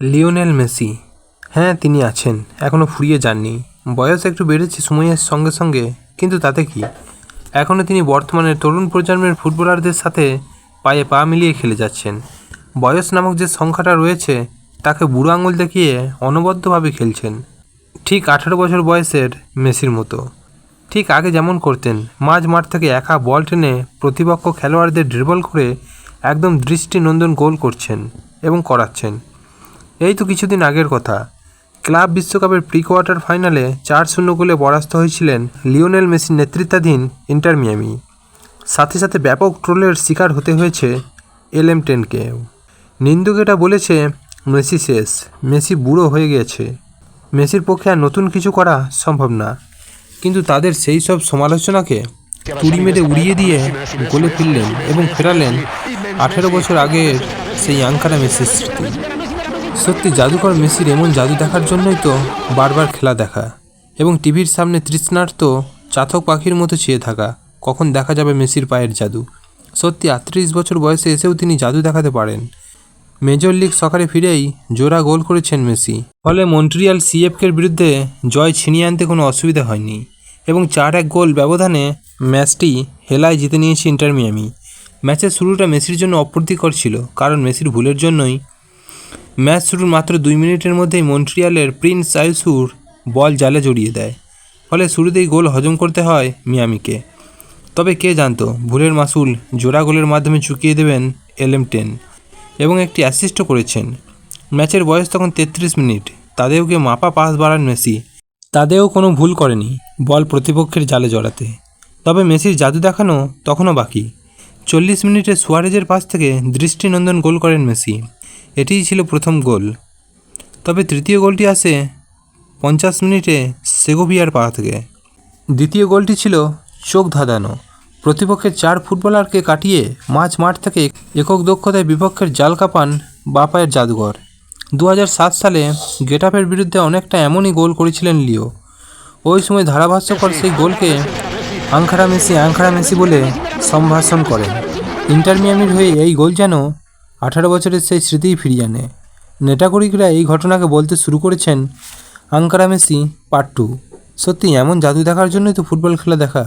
Lionel Messi. হ্যাঁ তিনি আছেন এখনও ফুরিয়ে যাননি। বয়স একটু বেড়েছে সময়ের সঙ্গে সঙ্গে, কিন্তু তাতে কি? এখনও তিনি বর্তমানের তরুণ প্রজন্মের ফুটবলারদের সাথে পায়ে পা মিলিয়ে খেলে যাচ্ছেন। বয়স নামক যে সংখ্যাটা রয়েছে, তাকে বুড়ো আঙুল দেখিয়ে অনবদ্যভাবে খেলছেন। ঠিক আঠারো বছর বয়সের মেসির মতো। ঠিক আগে যেমন করতেন, মাঝ মাঠ থেকে একা বল টেনে প্রতিপক্ষ খেলোয়াড়দের ড্রিবল করে একদম দৃষ্টিনন্দন গোল করছেন এবং করাচ্ছেন। এই তো কিছুদিন আগের কথা। ক্লাব বিশ্বকাপের প্রি কোয়ার্টার ফাইনালে চার শূন্য গোলে পরাস্ত হয়েছিলেন লিওনেল মেসির নেতৃত্বাধীন ইন্টার মিয়ামি। সাথে সাথে ব্যাপক ট্রোলের শিকার হতে হয়েছে এল এম টেনকেও। নিন্দুকেটা বলেছে, মেসি শেষ, মেসি বুড়ো হয়ে গেছে। মেসির পক্ষে আর নতুন কিছু করা সম্ভব না। কিন্তু তাদের সেই সব সমালোচনাকে তুড়ি মেরে উড়িয়ে দিয়ে গোলে ফিরলেন এবং ফেরালেন আঠেরো বছর আগের সেই আঙ্কারা মেসির স্মৃতি। সত্যি জাদুকর মেসির এমন জাদু দেখার জন্যই তো বারবার খেলা দেখা এবং টিভির সামনে তৃষ্ণার্ত চাতক পাখির মতো চেয়ে থাকা। কখন দেখা যাবে মেসির পায়ের জাদু? সত্যি আটত্রিশ বছর বয়সে এসেও তিনি জাদু দেখাতে পারেন। মেজর লিগ সকারে ফিরেই জোড়া গোল করেছেন মেসি। ফলে মন্ট্রিয়াল সিএফকের বিরুদ্ধে জয় ছিনিয়ে আনতে কোনো অসুবিধা হয়নি। এবং চার এক গোল ব্যবধানে ম্যাচটি হেলায় জিতে নিয়েছে ইন্টার মিয়ামি। ম্যাচের শুরুটা মেসির জন্য অপ্রীতিকর ছিল, কারণ মেসির ভুলের জন্যই ম্যাচ শুরুর মাত্র দুই মিনিটের মধ্যেই মন্ট্রিয়ালের প্রিন্স আইসুর বল জালে জড়িয়ে দেয়। ফলে শুরুতেই গোল হজম করতে হয় মিয়ামিকে। তবে কে জানতো, ভুলের মাসুল জোড়া গোলের মাধ্যমে চুকিয়ে দেবেন এলএম টেন এবং একটি অ্যাসিস্টও করেছেন। ম্যাচের বয়স তখন তেত্রিশ মিনিট। তাদেরকে মাপা পাস বাড়ান মেসি? তাদেও কোনো ভুল করেনি বল প্রতিপক্ষের জালে জড়াতে। তবে মেসির জাদু দেখানো তখনও বাকি। চল্লিশ মিনিটে সুয়ারেজের পাশ থেকে দৃষ্টিনন্দন গোল করেন মেসি। এটিই ছিল প্রথম গোল। তবে তৃতীয় গোলটি আসে পঞ্চাশ মিনিটে সেগোভিয়ার পা থেকে। দ্বিতীয় গোলটি ছিল চোখ ধাঁধানো। প্রতিপক্ষের চার ফুটবলারকে কাটিয়ে মাঝ মাঠ থেকে একক দক্ষতায় বিপক্ষের জাল কাপান বাপায়ের জাদুঘর। দু হাজার সাত সালে গেটাফের বিরুদ্ধে অনেকটা এমনই গোল করেছিলেন লিও। ওই সময় ধারাভাষ্যকর সেই গোলকে আংখারা মেসি আংখারা মেসি বলে সম্ভাষণ করেন। ইন্টার মিয়ামির হয়ে এই গোল যেন আঠারো বছরের সেই স্মৃতিই ফিরিয়ে আনে। নেটাগরিকরা এই ঘটনাকে বলতে শুরু করেছেন আঙ্কারামেসি পার্ট টু। সত্যি এমন জাদু দেখার জন্যই তো ফুটবল খেলা দেখা।